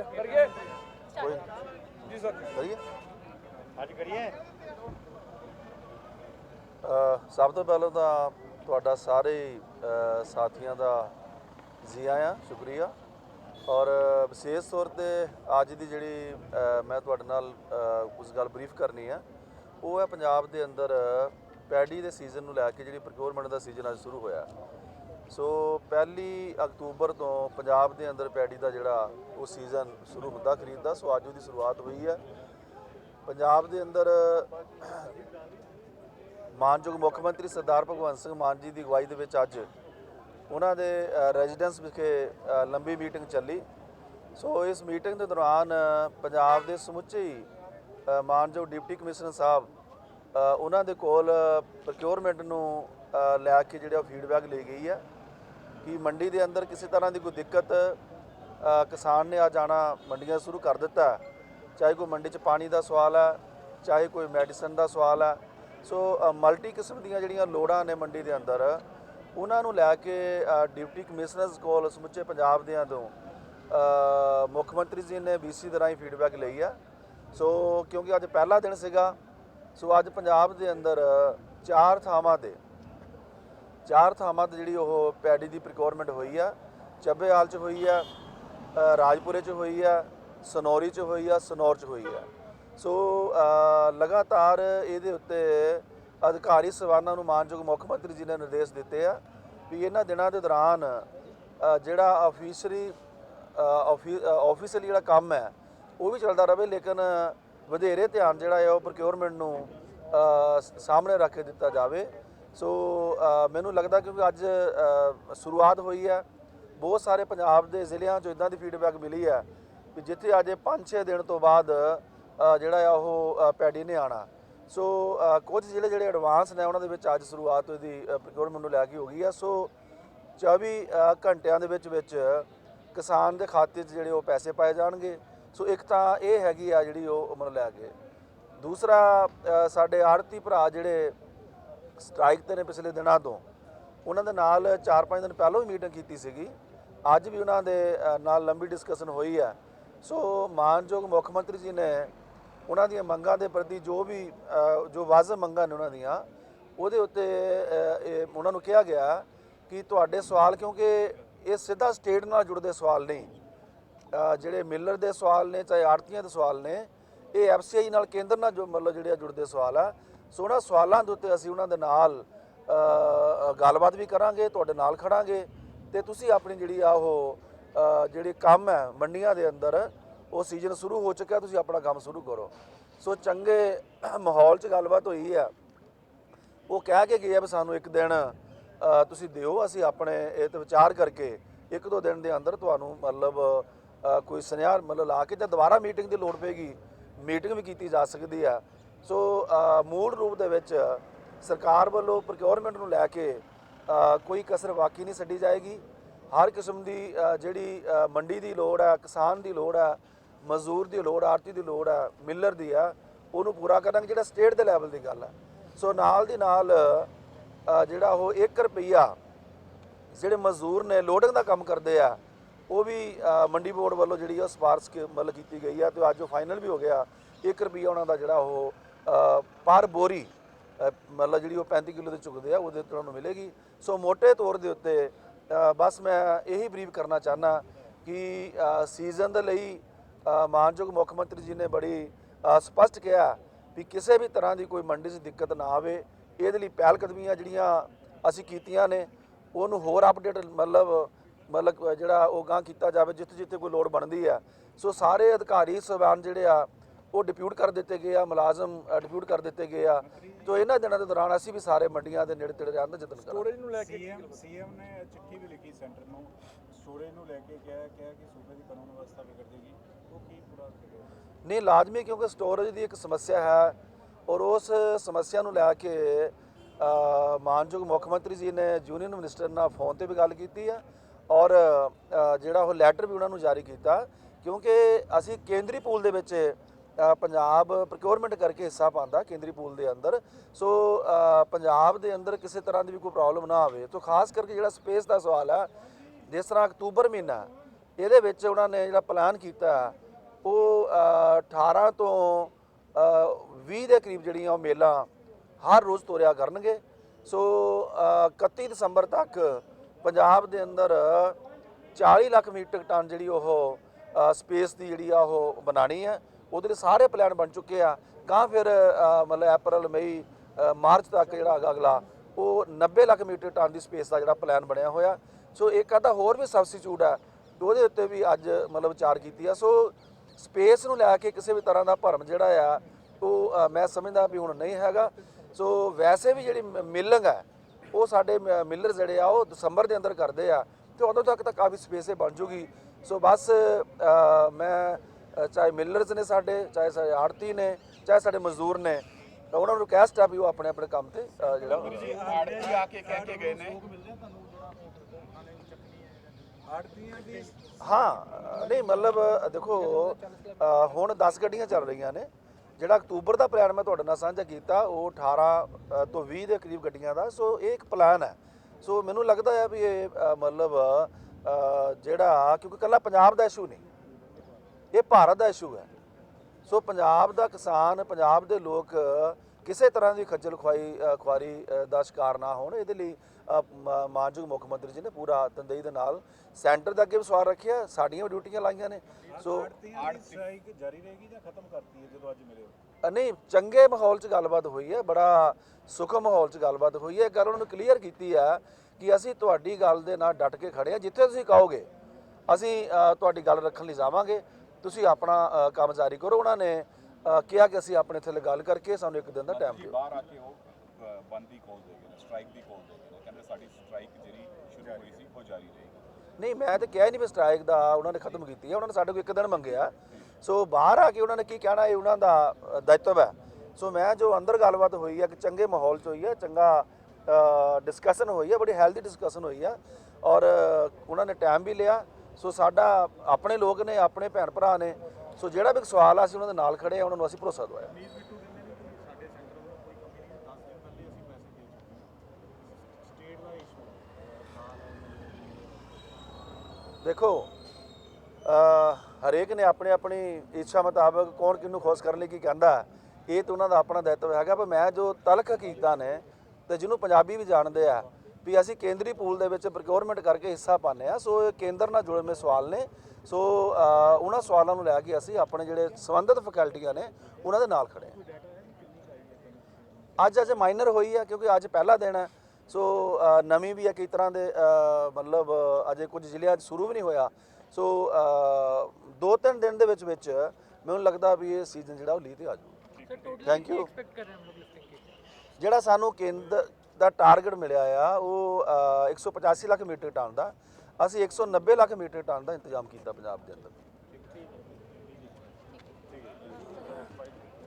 ਅੱਜ ਕਰੀਏ? ਕੋਈ ਜੀ ਸਰ। ਕਰੀਏ? ਅੱਜ ਕਰੀਏ? ਅ, ਸਭ ਤੋਂ ਪਹਿਲਾਂ ਤਾਂ ਤੁਹਾਡਾ ਸਾਰੇ ਸਾਥੀਆਂ ਦਾ ਜੀ ਆਇਆਂ ਸ਼ੁਕਰੀਆ। ਔਰ ਵਿਸ਼ੇਸ਼ ਤੌਰ ਤੇ ਅੱਜ ਦੀ ਜਿਹੜੀ ਮੈਂ ਤੁਹਾਡੇ ਨਾਲ ਕੁਝ ਗੱਲ ਬਰੀਫ ਕਰਨੀ ਹੈ ਉਹ ਹੈ ਪੰਜਾਬ ਦੇ ਅੰਦਰ ਪੈਡੀ ਦੇ ਸੀਜ਼ਨ ਨੂੰ ਲੈ ਕੇ ਜਿਹੜੀ ਪ੍ਰੋਕਿਉਰਮੈਂਟ ਦਾ ਸੀਜ਼ਨ ਅੱਜ ਸ਼ੁਰੂ ਹੋਇਆ। ਸੋ ਪਹਿਲੀ ਅਕਤੂਬਰ ਤੋਂ ਪੰਜਾਬ ਦੇ ਅੰਦਰ ਪੈਡੀ ਦਾ ਜਿਹੜਾ ਉਹ ਸੀਜ਼ਨ ਸ਼ੁਰੂ ਹੁੰਦਾ, ਖਰੀਦ ਦਾ। ਸੋ ਅੱਜ ਉਹਦੀ ਸ਼ੁਰੂਆਤ ਹੋਈ ਹੈ। ਪੰਜਾਬ ਦੇ ਅੰਦਰ ਮਾਨਯੋਗ ਮੁੱਖ ਮੰਤਰੀ ਸਰਦਾਰ ਭਗਵੰਤ ਸਿੰਘ ਮਾਨ ਜੀ ਦੀ ਅਗਵਾਈ ਦੇ ਵਿੱਚ ਅੱਜ ਉਹਨਾਂ ਦੇ ਰੈਜ਼ੀਡੈਂਸ ਵਿਖੇ ਲੰਬੀ ਮੀਟਿੰਗ ਚੱਲੀ। ਸੋ ਇਸ ਮੀਟਿੰਗ ਦੇ ਦੌਰਾਨ ਪੰਜਾਬ ਦੇ ਸਮੁੱਚੇ ਹੀ ਮਾਨਯੋਗ ਡਿਪਟੀ ਕਮਿਸ਼ਨਰ ਸਾਹਿਬ ਉਹਨਾਂ ਦੇ ਕੋਲ ਪ੍ਰੋਕਿਉਰਮੈਂਟ ਨੂੰ ਲੈ ਕੇ ਜਿਹੜਾ ਫੀਡਬੈਕ ਲਈ ਗਈ ਹੈ। ਕਿ ਮੰਡੀ ਦੇ ਅੰਦਰ ਕਿਸੇ ਤਰ੍ਹਾਂ ਦੀ ਕੋਈ ਦਿੱਕਤ ਕਿਸਾਨ ਨੇ ਆ ਜਾਣਾ, ਮੰਡੀਆਂ ਸ਼ੁਰੂ ਕਰ ਦਿੱਤਾ। ਚਾਹੇ ਕੋਈ ਮੰਡੀ 'ਚ ਪਾਣੀ ਦਾ ਸਵਾਲ ਹੈ ਚਾਹੇ ਕੋਈ ਮੈਡੀਸਨ ਦਾ ਸਵਾਲ ਹੈ ਸੋ ਮਲਟੀ ਕਿਸਮ ਦੀਆਂ ਜਿਹੜੀਆਂ ਲੋੜਾਂ ਨੇ ਮੰਡੀ ਦੇ ਅੰਦਰ, ਉਹਨਾਂ ਨੂੰ ਲੈ ਕੇ ਡਿਪਟੀ ਕਮਿਸ਼ਨਰਸ ਕੋਲ ਸਮੁੱਚੇ ਪੰਜਾਬ ਦਿਆਂ ਤੋਂ ਮੁੱਖ ਮੰਤਰੀ ਜੀ ਨੇ ਬੀਸੀ ਦੇ ਰਾਹੀਂ ਫੀਡਬੈਕ ਲਈ ਆ। ਸੋ, ਕਿਉਂਕਿ ਅੱਜ ਪਹਿਲਾ ਦਿਨ ਸੀਗਾ, ਸੋ ਅੱਜ ਪੰਜਾਬ ਦੇ ਅੰਦਰ ਚਾਰ ਥਾਵਾਂ ਤੇ ਚਾਰ ਥਾਵਾਂ ਤੇ ਜਿਹੜੀ ਉਹ ਪੈਡੀ ਦੀ ਪ੍ਰੋਕਿਉਰਮੈਂਟ ਹੋਈ ਆ ਚੱਬੇਹਾਲ 'ਚ ਹੋਈ ਆ ਰਾਜਪੁਰੇ 'ਚ ਹੋਈ ਆ ਸਨੌਰੀ 'ਚ ਹੋਈ ਆ ਸਨੌਰ 'ਚ ਹੋਈ ਆ। ਸੋ ਲਗਾਤਾਰ ਇਹਦੇ ਉੱਤੇ ਅਧਿਕਾਰੀ ਸਵਾਨਾਂ ਨੂੰ ਮਾਨਯੋਗ ਮੁੱਖ ਮੰਤਰੀ ਜੀ ਨੇ ਨਿਰਦੇਸ਼ ਦਿੱਤੇ ਆ ਵੀ ਇਹਨਾਂ ਦਿਨਾਂ ਦੇ ਦੌਰਾਨ ਅ, ਜਿਹੜਾ ਆਫੀਸਰੀ ਆਫੀਸਲੀ ਜਿਹੜਾ ਕੰਮ ਹੈ ਉਹ ਵੀ ਚੱਲਦਾ ਰਹੇ ਲੇਕਿਨ ਵਧੇਰੇ ਧਿਆਨ ਜਿਹੜਾ ਹੈ ਉਹ ਪ੍ਰੋਕਿਉਰਮੈਂਟ ਨੂੰ ਸਾਹਮਣੇ ਰੱਖ ਕੇ ਦਿੱਤਾ ਜਾਵੇ। ਸੋ ਮੈਨੂੰ ਲੱਗਦਾ ਕਿਉਂਕਿ ਅੱਜ ਸ਼ੁਰੂਆਤ ਹੋਈ ਹੈ। ਬਹੁਤ ਸਾਰੇ ਪੰਜਾਬ ਦੇ ਜ਼ਿਲ੍ਹਿਆਂ 'ਚੋਂ ਇਦਾਂ ਦੀ ਫੀਡਬੈਕ ਮਿਲੀ ਹੈ ਕਿ ਜਿੱਥੇ ਅੱਜ 5-6 ਦਿਨ ਤੋਂ ਬਾਅਦ ਜਿਹੜਾ ਆ ਉਹ ਪੈਡੀ ਨੇ ਆਣਾ ਸੋ ਕੁਝ ਜ਼ਿਲ੍ਹੇ ਜਿਹੜੇ ਐਡਵਾਂਸ ਨੇ, ਉਹਨਾਂ ਦੇ ਵਿੱਚ ਅੱਜ ਸ਼ੁਰੂਆਤ ਉਹਦੀ ਪ੍ਰੋਕਿਉਰਮੈਂਟ ਨੂੰ ਲੈ ਕੇ ਹੋ ਗਈ ਆ ਸੋ 24 ਘੰਟਿਆਂ ਦੇ ਵਿੱਚ ਵਿੱਚ ਕਿਸਾਨ ਦੇ ਖਾਤੇ 'ਚ ਜਿਹੜੇ ਉਹ ਪੈਸੇ ਪਾਏ ਜਾਣਗੇ। ਸੋ, ਇੱਕ ਤਾਂ ਇਹ ਹੈਗੀ ਆ ਜਿਹੜੀ ਉਹ ਮਤਲਬ ਲੈ ਕੇ। ਦੂਸਰਾ ਸਾਡੇ ਆੜਤੀ ਭਰਾ ਜਿਹੜੇ ਸਟ੍ਰਾਈਕ ਤੇ ਨੇ ਪਿਛਲੇ ਦਿਨਾਂ ਤੋਂ। ਉਹਨਾਂ ਦੇ ਨਾਲ 4-5 ਦਿਨ ਪਹਿਲਾਂ ਵੀ ਮੀਟਿੰਗ ਕੀਤੀ ਸੀਗੀ। ਅੱਜ ਵੀ ਉਹਨਾਂ ਦੇ ਨਾਲ ਲੰਬੀ ਡਿਸਕਸ਼ਨ ਹੋਈ ਹੈ। ਸੋ ਮਾਨਯੋਗ ਮੁੱਖ ਮੰਤਰੀ ਜੀ ਨੇ ਉਹਨਾਂ ਦੀਆਂ ਮੰਗਾਂ ਦੇ ਪ੍ਰਤੀ ਜੋ ਵੀ ਜੋ ਵਾਜਬ ਮੰਗਾਂ ਨੇ ਉਹਨਾਂ ਦੀਆਂ, ਉਹਦੇ ਉੱਤੇ ਇਹ ਉਹਨਾਂ ਨੂੰ ਕਿਹਾ ਗਿਆ ਕਿ ਤੁਹਾਡੇ ਸਵਾਲ, ਕਿਉਂਕਿ ਇਹ ਸਿੱਧਾ ਸਟੇਟ ਨਾਲ ਜੁੜਦੇ ਸਵਾਲ ਨਹੀਂ। ਜਿਹੜੇ ਮਿਲਰ ਦੇ ਸਵਾਲ ਨੇ, ਚਾਹੇ ਆੜਤੀਆਂ ਦੇ ਸਵਾਲ ਨੇ, ਇਹ ਐਫਸੀਆਈ ਨਾਲ ਕੇਂਦਰ ਨਾਲ ਜੋ ਮਤਲਬ ਜਿਹੜੇ ਆ ਜੁੜਦੇ ਸਵਾਲ ਆ ਸੋ ਉਹਨਾਂ ਸਵਾਲਾਂ ਦੇ ਉੱਤੇ ਅਸੀਂ ਉਹਨਾਂ ਦੇ ਨਾਲ ਗੱਲਬਾਤ ਵੀ ਕਰਾਂਗੇ ਤੁਹਾਡੇ ਨਾਲ ਖੜਾਂਗੇ ਤੇ ਤੁਸੀਂ ਆਪਣੀ ਜਿਹੜੀ ਆ ਉਹ ਅ, ਜਿਹੜੀ ਕੰਮ ਹੈ ਮੰਡੀਆਂ ਦੇ ਅੰਦਰ ਉਹ ਸੀਜ਼ਨ ਸ਼ੁਰੂ ਹੋ ਚੁੱਕਿਆ ਤੁਸੀਂ ਆਪਣਾ ਕੰਮ ਸ਼ੁਰੂ ਕਰੋ। ਸੋ ਚੰਗੇ ਮਾਹੌਲ 'ਚ ਗੱਲਬਾਤ ਹੋਈ ਆ। ਉਹ ਕਹਿ ਕੇ ਗਏ ਆ ਵੀ ਸਾਨੂੰ ਇੱਕ ਦਿਨ ਤੁਸੀਂ ਦਿਓ ਅਸੀਂ ਆਪਣੇ ਇਹ ਤੇ ਵਿਚਾਰ ਕਰਕੇ ਇੱਕ ਦੋ ਦਿਨ ਦੇ ਅੰਦਰ ਤੁਹਾਨੂੰ ਮਤਲਬ ਕੋਈ ਸੁਨੇਹਾ ਮਤਲਬ ਲਾ ਕੇ ਜਾਂ ਦੁਬਾਰਾ ਮੀਟਿੰਗ ਦੀ ਲੋੜ ਪਏਗੀ। ਮੀਟਿੰਗ ਵੀ ਕੀਤੀ ਜਾ ਸਕਦੀ ਆ। ਸੋ ਮੂਲ ਰੂਪ ਦੇ ਵਿੱਚ ਸਰਕਾਰ ਵੱਲੋਂ ਪ੍ਰੋਕਿਉਰਮੈਂਟ ਨੂੰ ਲੈ ਕੇ ਕੋਈ ਕਸਰ ਬਾਕੀ ਨਹੀਂ ਛੱਡੀ ਜਾਏਗੀ। ਹਰ ਕਿਸਮ ਦੀ ਜਿਹੜੀ ਮੰਡੀ ਦੀ ਲੋੜ ਹੈ ਕਿਸਾਨ ਦੀ ਲੋੜ ਹੈ ਮਜ਼ਦੂਰ ਦੀ ਲੋੜ ਆੜਤੀ ਦੀ ਲੋੜ ਹੈ ਮਿਲਰ ਦੀ ਆ, ਉਹਨੂੰ ਪੂਰਾ ਕਰਾਂਗੇ, ਜਿਹੜਾ ਸਟੇਟ ਦੇ ਲੈਵਲ ਦੀ ਗੱਲ ਹੈ ਸੋ, ਨਾਲ ਦੀ ਨਾਲ ਜਿਹੜਾ ਉਹ 1 ਰੁਪਈਆ ਜਿਹੜੇ ਮਜ਼ਦੂਰ ਨੇ ਲੋਡਿੰਗ ਦਾ ਕੰਮ ਕਰਦੇ ਆ, ਉਹ ਵੀ ਮੰਡੀ ਬੋਰਡ ਵੱਲੋਂ ਜਿਹੜੀ ਆ ਸਪਾਰਸ਼ ਕੇ, ਮਤਲਬ ਕੀਤੀ ਗਈ ਆ, ਤੇ ਅੱਜ ਉਹ ਫਾਈਨਲ ਵੀ ਹੋ ਗਿਆ। 1 ਰੁਪਈਆ ਉਹਨਾਂ ਦਾ ਜਿਹੜਾ ਉਹ ਪਰ ਬੋਰੀ ਮਤਲਬ ਜਿਹੜੀ ਉਹ 35 ਕਿਲੋ ਦੇ ਚੁੱਕਦੇ ਆ ਉਹਦੇ ਉੱਤੇ ਉਹਨਾਂ ਨੂੰ ਮਿਲੇਗੀ। ਸੋ ਮੋٹے ਤੌਰ ਦੇ ਉੱਤੇ ਬਸ ਮੈਂ ਇਹੀ ਬਰੀਫ ਕਰਨਾ ਚਾਹਨਾ ਕਿ ਸੀਜ਼ਨ ਦੇ ਲਈ ਮਾਨਯੋਗ ਮੁੱਖ ਮੰਤਰੀ ਜੀ ਨੇ ਬੜੀ ਅ, ਸਪਸ਼ਟ ਕਿਹਾ ਵੀ ਕਿਸੇ ਵੀ ਤਰ੍ਹਾਂ ਦੀ ਕੋਈ ਮੰਡੀ 'ਚ ਦਿੱਕਤ ਨਾ ਆਵੇ। ਇਹਦੇ ਲਈ ਪਹਿਲ ਕਦਮੀਆਂ ਜਿਹੜੀਆਂ ਅਸੀਂ ਕੀਤੀਆਂ ਨੇ ਉਹਨੂੰ ਹੋਰ ਅਪਡੇਟ ਮਤਲਬ ਮਤਲਬ ਜਿਹੜਾ ਉਹ ਗਾਂ ਕੀਤਾ ਜਾਵੇ ਜਿੱਥੇ ਜਿੱਥੇ ਕੋਈ ਲੋੜ ਬਣਦੀ ਆ। ਸੋ ਸਾਰੇ ਅਧਿਕਾਰੀ ਸਵਾਨ ਜਿਹੜੇ ਆ ਉਹ ਡਿਪਿਊਟ ਕਰ ਦਿੱਤੇ ਗਏ ਆ ਮੁਲਾਜ਼ਮ ਡਿਪਿਊਟ ਕਰ ਦਿੱਤੇ ਗਏ ਆ। ਤੋਂ ਇਹਨਾਂ ਦਿਨਾਂ ਦੇ ਦੌਰਾਨ ਅਸੀਂ ਵੀ ਸਾਰੇ ਮੰਡੀਆਂ ਦੇ ਨੇੜੇ ਤੇੜੇ ਰਹਿਣ ਦਾ ਯਤਨ ਕਰਾਂਗੇ। ਸਟੋਰੇਜ ਨੂੰ ਲੈ ਕੇ ਸੀਐਮ ਸੀਐਮ ਨੇ ਚਿੱਠੀ ਵੀ ਲਿਖੀ ਸੈਂਟਰ ਨੂੰ। ਸਟੋਰੇਜ ਨੂੰ ਲੈ ਕੇ ਕਿਹਾ ਕਿਹਾ ਕਿ ਸੂਬੇ ਦੀ ਕਾਨੂੰਨ ਵਿਵਸਥਾ ਵਿਗੜ ਜਾਏਗੀ। ਉਹ ਕੀ ਪੂਰਾ ਕਰੇਗਾ ਨਹੀਂ ਲਾਜ਼ਮੀ ਕਿਉਂਕਿ ਸਟੋਰੇਜ ਦੀ ਇੱਕ ਸਮੱਸਿਆ ਹੈ ਔਰ ਉਸ ਸਮੱਸਿਆ ਨੂੰ ਲੈ ਕੇ ਮਾਨਯੋਗ ਮੁੱਖ ਮੰਤਰੀ ਜੀ ਨੇ ਯੂਨੀਅਨ ਮਿਨਿਸਟਰ ਨਾਲ ਫੋਨ ਤੇ ਵੀ ਗੱਲ ਕੀਤੀ ਹੈ ਔਰ ਜਿਹੜਾ ਉਹ ਲੈਟਰ ਵੀ ਉਹਨਾਂ ਨੂੰ ਜਾਰੀ ਕੀਤਾ ਕਿਉਂਕਿ ਅਸੀਂ ਕੇਂਦਰੀ ਪੂਲ ਦੇ ਵਿੱਚ ਪੰਜਾਬ ਪ੍ਰੋਕਿਉਰਮੈਂਟ ਕਰਕੇ ਹਿੱਸਾ ਪਾਉਂਦਾ ਕੇਂਦਰੀ ਪੂਲ ਦੇ ਅੰਦਰ। ਸੋ ਪੰਜਾਬ ਦੇ ਅੰਦਰ ਕਿਸੇ ਤਰ੍ਹਾਂ ਦੀ ਵੀ ਕੋਈ ਪ੍ਰੋਬਲਮ ਨਾ ਆਵੇ। ਤੋਂ ਖਾਸ ਕਰਕੇ ਜਿਹੜਾ ਸਪੇਸ ਦਾ ਸਵਾਲ ਹੈ ਜਿਸ ਤਰ੍ਹਾਂ ਅਕਤੂਬਰ ਮਹੀਨਾ ਇਹਦੇ ਵਿੱਚ ਉਹਨਾਂ ਨੇ ਜਿਹੜਾ ਪਲਾਨ ਕੀਤਾ ਉਹ ਅ, 18 ਤੋਂ ਅ, 20 ਦੇ ਕਰੀਬ ਜਿਹੜੀਆਂ ਉਹ ਮੇਲਾਂ ਹਰ ਰੋਜ਼ ਤੋਰਿਆ ਕਰਨਗੇ। ਸੋ ਅ, 31 ਦਸੰਬਰ ਤੱਕ ਪੰਜਾਬ ਦੇ ਅੰਦਰ 40 ਲੱਖ ਮੀਟਰ ਟਨ ਜਿਹੜੀ ਉਹ ਸਪੇਸ ਦੀ ਜਿਹੜੀ ਆ ਉਹ ਬਣਾਣੀ ਹੈ ਉਹਦੇ ਲਈ ਸਾਰੇ ਪਲਾਨ ਬਣ ਚੁੱਕੇ ਆ। ਗਾਂ ਫਿਰ ਮਤਲਬ ਅਪ੍ਰੈਲ ਮਈ ਮਾਰਚ ਤੱਕ ਜਿਹੜਾ ਹੈਗਾ ਅਗਲਾ, ਉਹ 90 ਲੱਖ ਮੀਟਰ ਟਨ ਦੀ ਸਪੇਸ ਦਾ ਜਿਹੜਾ ਪਲਾਨ ਬਣਿਆ ਹੋਇਆ। ਸੋ ਇੱਕ ਅੱਧਾ ਹੋਰ ਵੀ ਸਬਸਟੀਟਿਊਟ ਹੈ ਉਹਦੇ ਉੱਤੇ ਵੀ ਅੱਜ ਮਤਲਬ ਵਿਚਾਰ ਕੀਤੀ ਆ। ਸੋ ਸਪੇਸ ਨੂੰ ਲੈ ਕੇ ਕਿਸੇ ਵੀ ਤਰ੍ਹਾਂ ਦਾ ਭਰਮ ਜਿਹੜਾ ਆ, ਉਹ ਮੈਂ ਸਮਝਦਾ ਵੀ ਹੁਣ ਨਹੀਂ ਹੈਗਾ। ਸੋ ਵੈਸੇ ਵੀ ਜਿਹੜੀ ਮਿਲਿੰਗ ਹੈ ਉਹ ਸਾਡੇ ਮਿਲਰ ਜਿਹੜੇ ਆ, ਉਹ ਦਸੰਬਰ ਦੇ ਅੰਦਰ ਕਰਦੇ ਆ, ਤੇ ਉਦੋਂ ਤੱਕ ਤਾਂ ਕਾਫੀ ਸਪੇਸ ਬਣ ਜੂਗੀ। ਸੋ ਬਸ ਮੈਂ ਚਾਹੇ ਮਿਲਰਸ ਨੇ ਸਾਡੇ ਚਾਹੇ ਸਾਡੇ ਆੜਤੀ ਨੇ ਚਾਹੇ ਸਾਡੇ ਮਜ਼ਦੂਰ ਨੇ ਤਾਂ ਉਹਨਾਂ ਨੂੰ ਰਿਕਵੈਸਟ ਆ ਵੀ ਉਹ ਆਪਣੇ ਆਪਣੇ ਕੰਮ ਤੇ ਜਿਹੜਾ ਆੜਤੀ ਆ ਕੇ ਕਹਿ ਕੇ ਗਏ ਨੇ। ਹਾਂ ਨਹੀਂ ਮਤਲਬ ਦੇਖੋ ਹੁਣ 10 ਗੱਡੀਆਂ ਚੱਲ ਰਹੀਆਂ ਨੇ। ਜਿਹੜਾ ਅਕਤੂਬਰ ਦਾ ਪਲਾਨ ਮੈਂ ਤੁਹਾਡੇ ਨਾਲ ਸਾਂਝਾ ਕੀਤਾ ਉਹ 18 ਅ, ਤੋਂ 20 ਦੇ ਕਰੀਬ ਗੱਡੀਆਂ ਦਾ ਸੋ ਇਹ ਇੱਕ ਪਲਾਨ ਹੈ। ਸੋ ਮੈਨੂੰ ਲੱਗਦਾ ਹੈ ਵੀ ਇਹ ਮਤਲਬ ਜਿਹੜਾ ਕਿਉਂਕਿ ਕੱਲਾ ਪੰਜਾਬ ਦਾ ਇਸ਼ੂ ਨਹੀਂ ਇਹ ਭਾਰਤ ਦਾ ਇਸ਼ੂ ਹੈ। ਸੋ ਪੰਜਾਬ ਦਾ ਕਿਸਾਨ, ਪੰਜਾਬ ਦੇ ਲੋਕ ਕਿਸੇ ਤਰ੍ਹਾਂ ਦੀ ਖੱਜਲ ਖੁਆਈ ਖੁਆਰੀ ਦਾ ਸ਼ਿਕਾਰ ਨਾ ਹੋਣ। ਇਹਦੇ ਲਈ ਮ- ਮਾਨਯੋਗ ਮੁੱਖ ਮੰਤਰੀ ਜੀ ਨੇ ਪੂਰਾ ਤੰਦੇਈ ਦੇ ਨਾਲ ਸੈਂਟਰ ਦਾ ਅੱਗੇ ਵੀ ਸਵਾਲ ਰੱਖਿਆ। ਸਾਡੀਆਂ ਵੀ ਡਿਊਟੀਆਂ ਲਾਈਆਂ ਨੇ। ਸੋ ਸਟ੍ਰਾਈਕ ਜਾਰੀ ਰਹੇਗੀ ਜਾਂ ਖਤਮ ਕਰਤੀ ਹੈ ਜਦੋਂ ਅੱਜ ਮਿਲੇ ਨਹੀਂ, ਚੰਗੇ ਮਾਹੌਲ 'ਚ ਗੱਲਬਾਤ ਹੋਈ ਹੈ। ਬੜਾ ਸੁਖਮ ਮਾਹੌਲ 'ਚ ਗੱਲਬਾਤ ਹੋਈ ਹੈ। ਗੱਲ ਉਹਨਾਂ ਨੂੰ ਕਲੀਅਰ ਕੀਤੀ ਹੈ ਕਿ ਅਸੀਂ ਤੁਹਾਡੀ ਗੱਲ ਦੇ ਨਾਲ ਡਟ ਕੇ ਖੜੇ ਹਾਂ। ਜਿੱਥੇ ਤੁਸੀਂ ਕਹੋਗੇ, ਅਸੀਂ ਤੁਹਾਡੀ ਗੱਲ ਰੱਖਣ ਲਈ ਜਾਵਾਂਗੇ। ਤੁਸੀਂ ਆਪਣਾ ਕੰਮ ਜਾਰੀ ਕਰੋ। ਉਹਨਾਂ ਨੇ ਕਿਹਾ ਕਿ ਅਸੀਂ ਆਪਣੇ ਥੱਲੇ ਗੱਲ ਕਰਕੇ ਸਾਨੂੰ ਇੱਕ ਦਿਨ ਦਾ ਟਾਈਮ ਦਿਓ। ਬਾਹਰ ਆ ਕੇ ਉਹ ਬੰਦ ਦੀ ਕਾਲ ਦੇ ਗਏ ਸਟ੍ਰਾਈਕ ਦੀ ਕਾਲ ਦੇ ਗਏ ਕਹਿੰਦੇ ਸਾਡੀ ਸਟ੍ਰਾਈਕ ਜਿਹੜੀ ਸ਼ੁਰੂ ਹੋਈ ਸੀ ਉਹ ਜਾਰੀ ਰਹੇਗੀ। ਨਹੀਂ ਮੈਂ ਤਾਂ ਕਿਹਾ ਹੀ ਨਹੀਂ ਵੀ ਸਟ੍ਰਾਈਕ ਦਾ ਉਹਨਾਂ ਨੇ ਖਤਮ ਕੀਤੀ ਹੈ ਉਹਨਾਂ ਨੇ ਸਾਡੇ ਕੋਲ ਇੱਕ ਦਿਨ ਮੰਗਿਆ। ਸੋ ਬਾਹਰ ਆ ਕੇ ਉਹਨਾਂ ਨੇ ਕੀ ਕਹਿਣਾ ਇਹ ਉਹਨਾਂ ਦਾ ਦਾਇਿਤਵ ਹੈ। ਸੋ ਮੈਂ ਜੋ ਅੰਦਰ ਗੱਲਬਾਤ ਹੋਈ ਹੈ ਕਿ ਚੰਗੇ ਮਾਹੌਲ 'ਚ ਹੋਈ ਹੈ ਚੰਗਾ ਡਿਸਕਸ਼ਨ ਹੋਈ ਹੈ ਬੜੀ ਹੈਲਦੀ ਡਿਸਕਸ਼ਨ ਹੋਈ ਹੈ ਔਰ ਉਹਨਾਂ ਨੇ ਟਾਈਮ ਵੀ ਲਿਆ। ਸੋ ਸਾਡਾ ਆਪਣੇ ਲੋਕ ਨੇ ਆਪਣੇ ਭੈਣ ਭਰਾ ਨੇ ਸੋ ਜਿਹੜਾ ਵੀ ਸਵਾਲ ਆ ਅਸੀਂ ਉਹਨਾਂ ਦੇ ਨਾਲ ਖੜੇ ਆ ਉਹਨਾਂ ਨੂੰ ਅਸੀਂ ਭਰੋਸਾ ਦਵਾਇਆ। ਮੀਰ ਬਿੱਟੂ ਕਹਿੰਦੇ ਨੇ ਕਿ ਸਾਡੇ ਸੈਂਟਰ ਵੱਲੋਂ ਕੋਈ ਕਮੀ ਨਹੀਂ ਹੈ 10 ਦਿਨ ਪਹਿਲੇ ਅਸੀਂ ਪੈਸੇ ਦੇ ਚੁੱਕੇ ਹਾਂ। ਸਟੇਟ ਦਾ ਇਸ਼ੂ ਦੇਖੋ ਹਰੇਕ ਨੇ ਆਪਣੇ ਆਪਣੀ ਇੱਛਾ ਮੁਤਾਬਕ ਕੌਣ ਕਿਹਨੂੰ ਖੁਸ਼ ਕਰਨ ਲਈ ਕੀ ਕਹਿੰਦਾ ਇਹ ਤਾਂ ਉਹਨਾਂ ਦਾ ਆਪਣਾ ਦਾਇਿਤਵ ਹੈਗਾ ਪਰ ਮੈਂ ਜੋ ਤਲਖ ਹਕੀਕਤਾਂ ਨੇ ਤੇ ਜਿਹਨੂੰ ਪੰਜਾਬੀ ਵੀ ਜਾਣਦੇ ਆ ਵੀ ਅਸੀਂ ਕੇਂਦਰੀ ਪੂਲ ਦੇ ਵਿੱਚ ਪ੍ਰੋਕਿਉਰਮੈਂਟ ਕਰਕੇ ਹਿੱਸਾ ਪਾਉਂਦੇ ਆ ਸੋ ਇਹ ਕੇਂਦਰ ਨਾਲ ਜੁੜੇ ਹੋਏ ਸਵਾਲ ਨੇ। ਸੋ ਉਹਨਾਂ ਸਵਾਲਾਂ ਨੂੰ ਲੈ ਕੇ ਅਸੀਂ ਆਪਣੇ ਜਿਹੜੇ ਸੰਬੰਧਿਤ ਫੈਕਲਟੀਆਂ ਨੇ ਉਹਨਾਂ ਦੇ ਨਾਲ ਖੜੇ ਆ ਅੱਜ ਅਜੇ ਮਾਈਨਰ ਹੋਈ ਹੈ ਕਿਉਂਕਿ ਅੱਜ ਪਹਿਲਾ ਦਿਨ ਹੈ। ਸੋ ਨਵੀਂ ਵੀ ਹੈ ਕਈ ਤਰ੍ਹਾਂ ਦੇ ਮਤਲਬ ਅਜੇ ਕੁਝ ਜ਼ਿਲ੍ਹਿਆਂ 'ਚ ਸ਼ੁਰੂ ਵੀ ਨਹੀਂ ਹੋਇਆ। ਸੋ ਦੋ ਤਿੰਨ ਦਿਨ ਦੇ ਵਿੱਚ ਵਿੱਚ ਮੈਨੂੰ ਲੱਗਦਾ ਵੀ ਇਹ ਸੀਜ਼ਨ ਜਿਹੜਾ ਉਹ ਲੀ ਤੇ ਆ ਜਾਊ ਥੈਂਕ ਯੂ ਜਿਹੜਾ ਸਾਨੂੰ ਕੇਂਦਰ ਦਾ ਟਾਰਗੇਟ ਮਿਲਿਆ ਆ ਉਹ ਅ, 185 ਲੱਖ ਮੀਟਰ ਟਨ ਦਾ। ਅਸੀਂ 190 ਲੱਖ ਮੀਟਰ ਟਨ ਦਾ ਇੰਤਜ਼ਾਮ ਕੀਤਾ ਪੰਜਾਬ ਦੇ ਅੰਦਰ।